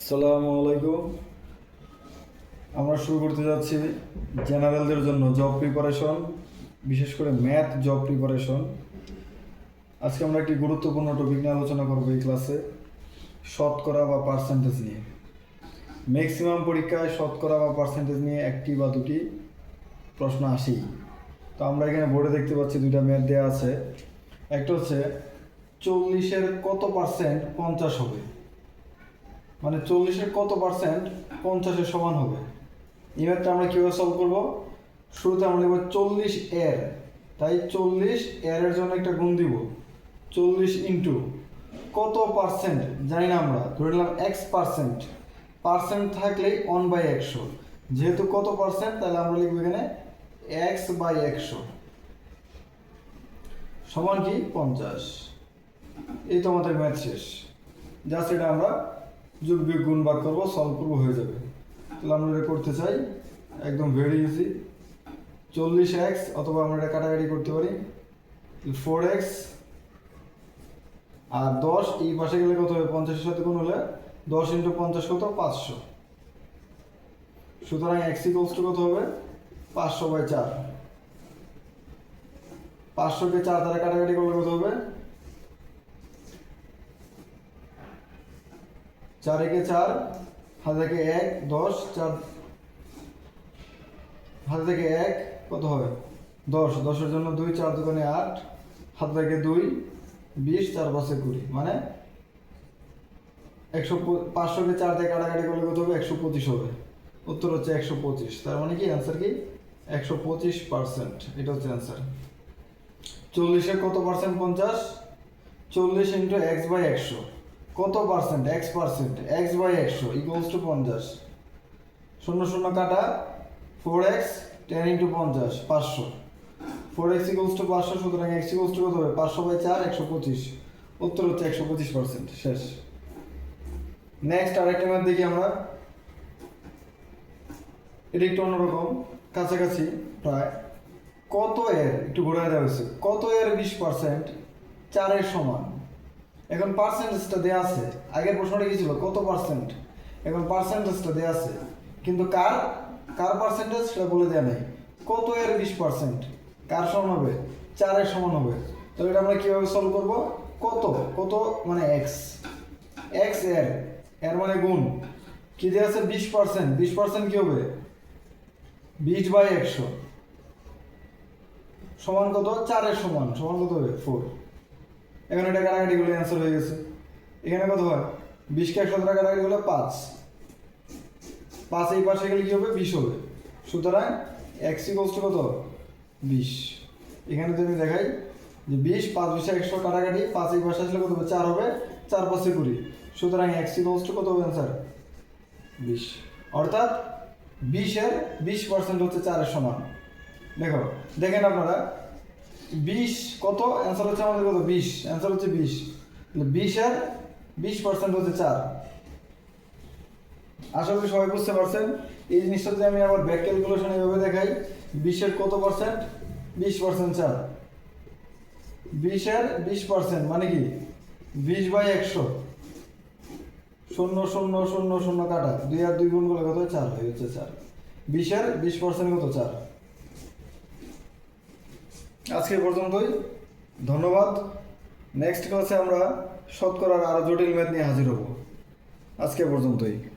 আসসালামু আলাইকুম। আমরা শুরু করতে যাচ্ছি জেনারেলদের জন্য জব প্রিপারেশন বিশেষ করে ম্যাথ জব প্রিপারেশন আজকে আমরা একটি গুরুত্বপূর্ণ টপিক নিয়ে আলোচনা করব এই ক্লাসে শতকরা বা পার্সেন্টেজ নিয়ে। ম্যাক্সিমাম পরীক্ষায় শতকরা বা পার্সেন্টেজ নিয়ে একটি বা দুটি প্রশ্ন আসেই। তো আমরা এখানে বোর্ডে দেখতে পাচ্ছি দুইটা ম্যাথ দেওয়া আছে। একটা হচ্ছে চল্লিশের কত পার্সেন্ট পঞ্চাশ হবে? মানে চল্লিশের কত পার্সেন্ট পঞ্চাশের সমান হবে? ম্যাথটা আমরা কীভাবে সলভ করব? শুরুতে আমরা লিখব চল্লিশ এর। তাই চল্লিশ এর জন্য একটা গুণ দিব। চল্লিশ ইন্টু কত পার্সেন্ট জানি না আমরা। ধরে নিলাম এক্স পার্সেন্ট পার্সেন্ট থাকলেই ওয়ান বাই একশো। যেহেতু কত পার্সেন্ট তাহলে আমরা লিখব এখানে এক্স বাই একশো। সমান কি? পঞ্চাশ। এই তো আমাদের ম্যাথ শেষ। জাস্ট এটা আমরা যোগ বিয়োগ গুণ ভাগ করব সলভ করব, হয়ে যাবে। তাহলে আমরা এটা করতে চাই, একদম ভেরি ইজি চল্লিশ এক্স অথবা আমরা এটা কাটাকাটি করতে পারি। ফোর এক্স আর দশ, এই পাশে গেলে কত হবে? পঞ্চাশের সাথে গুণ হলে দশ ইন্টু পঞ্চাশ কত? পাঁচশো। সুতরাং এক্স ইকোয়ালস টু কত হবে? পাঁচশো বাই চার। পাঁচশোকে চার দ্বারা কাটাকাটি করলে কত হবে? চার একে চার হাতে থেকে এক, দশ, চার হাতে থেকে এক, কত হবে? দশ, দশের জন্য দুই, চার দোকানে আট হাত থেকে দুই, বিশ, চার পাশে কুড়ি মানে একশো পাঁচশোকে চার থেকে কাটাকাটি করলে কত হবে? একশো পঁচিশ হবে। উত্তর হচ্ছে একশো পঁচিশ। তার মানে কি? অ্যান্সার কি? একশো পঁচিশ পার্সেন্ট এটা হচ্ছে অ্যান্সার চল্লিশে কত পার্সেন্ট পঞ্চাশ। চল্লিশ ইন্টু এক্স বাই একশো। কত percent X percent X by একশো ইকুয়ালস টু পঞ্চাশ। শূন্য শূন্য কাটা ফোর এক্স টেন ইন্টু পঞ্চাশ, পাঁচশো। ফোর এক্স ইকুয়ালস টু পাঁচশো, সুতরাং এক্স ইকুয়ালস টু কত হবে? পাঁচশো বাই চার, একশো পঁচিশ। উত্তর হচ্ছে একশো পঁচিশ পার্সেন্ট শেষ। নেক্সট আরেকটা ম্যাথ দেখি আমরা। এটা একটু অন্যরকম, কাছাকাছি, প্রায়। কত এর? একটু ঘুরে দেওয়া হয়েছে। কত এর বিশ পার্সেন্ট চারের সমান। এখন পার্সেন্টেজটা দেওয়া আছে। আগের প্রশ্নটা কি ছিল? কত পার্সেন্ট এখন পার্সেন্টেজটা দেওয়া আছে। কিন্তু কার কার পার্সেন্টেজ সেটা বলে দেওয়া নেই। কত এর বিশ পার্সেন্ট কার সমান হবে? চারের সমান হবে। তাহলে এটা আমরা কীভাবে সলভ করব? কত? কত মানে এক্স এক্সের এর মানে গুণ। কি দেওয়া আছে? বিশ পার্সেন্ট বিশ পার্সেন্ট কী হবে? বিশ বাই একশো। সমান কত? চারের সমান। সমান কত হবে? ফোর এখানে এটা কাটাকাটি করলে অ্যান্সার হয়ে গেছে। এখানে কত হয়? বিশকে একশো দ্বারা কাটাকাটি করলে পাঁচ। পাঁচ এই পাশে গেলে কি হবে? বিশ হবে। সুতরাং এক্স ইকোয়ালস টু কত? বিশ। এখানে যদি দেখাই যে বিশ, পাঁচ, বিশে একশো কাটাকাটি, পাঁচ এই পাশে আসলে কত হবে? চার হবে। চার পাঁচে কুড়ি। সুতরাং এক্স ইকোয়ালস টু কত হবে অ্যান্সার বিশ। অর্থাৎ বিশের বিশ পার্সেন্ট হচ্ছে চারের সমান। দেখো, দেখেন আপনারা বিশ, কত? অ্যান্সার হচ্ছে আমাদের কত? বিশ। অ্যান্সার হচ্ছে বিশ। বিশের বিশ পার্সেন্ট হচ্ছে চার। আশা করি সবাই বুঝতে পারছেন। এই জিনিসটা যদি আমি আবার ব্যাক ক্যালকুলেশন এভাবে দেখাই বিশের কত পার্সেন্ট বিশ পার্সেন্ট চার। বিশের বিশ পার্সেন্ট মানে কি? বিশ বাই একশো। শূন্য শূন্য শূন্য শূন্য কাটা। দুই আর দুই গুণ করলে কত চার। হয়ে হচ্ছে চার। বিশের বিশ পার্সেন্ট কত? চার। আজকে পর্যন্তই। ধন্যবাদ। নেক্সট ক্লাসে আমরা শতকরার আরও জটিল ম্যাথ নিয়ে হাজির হব। আজকে পর্যন্তই।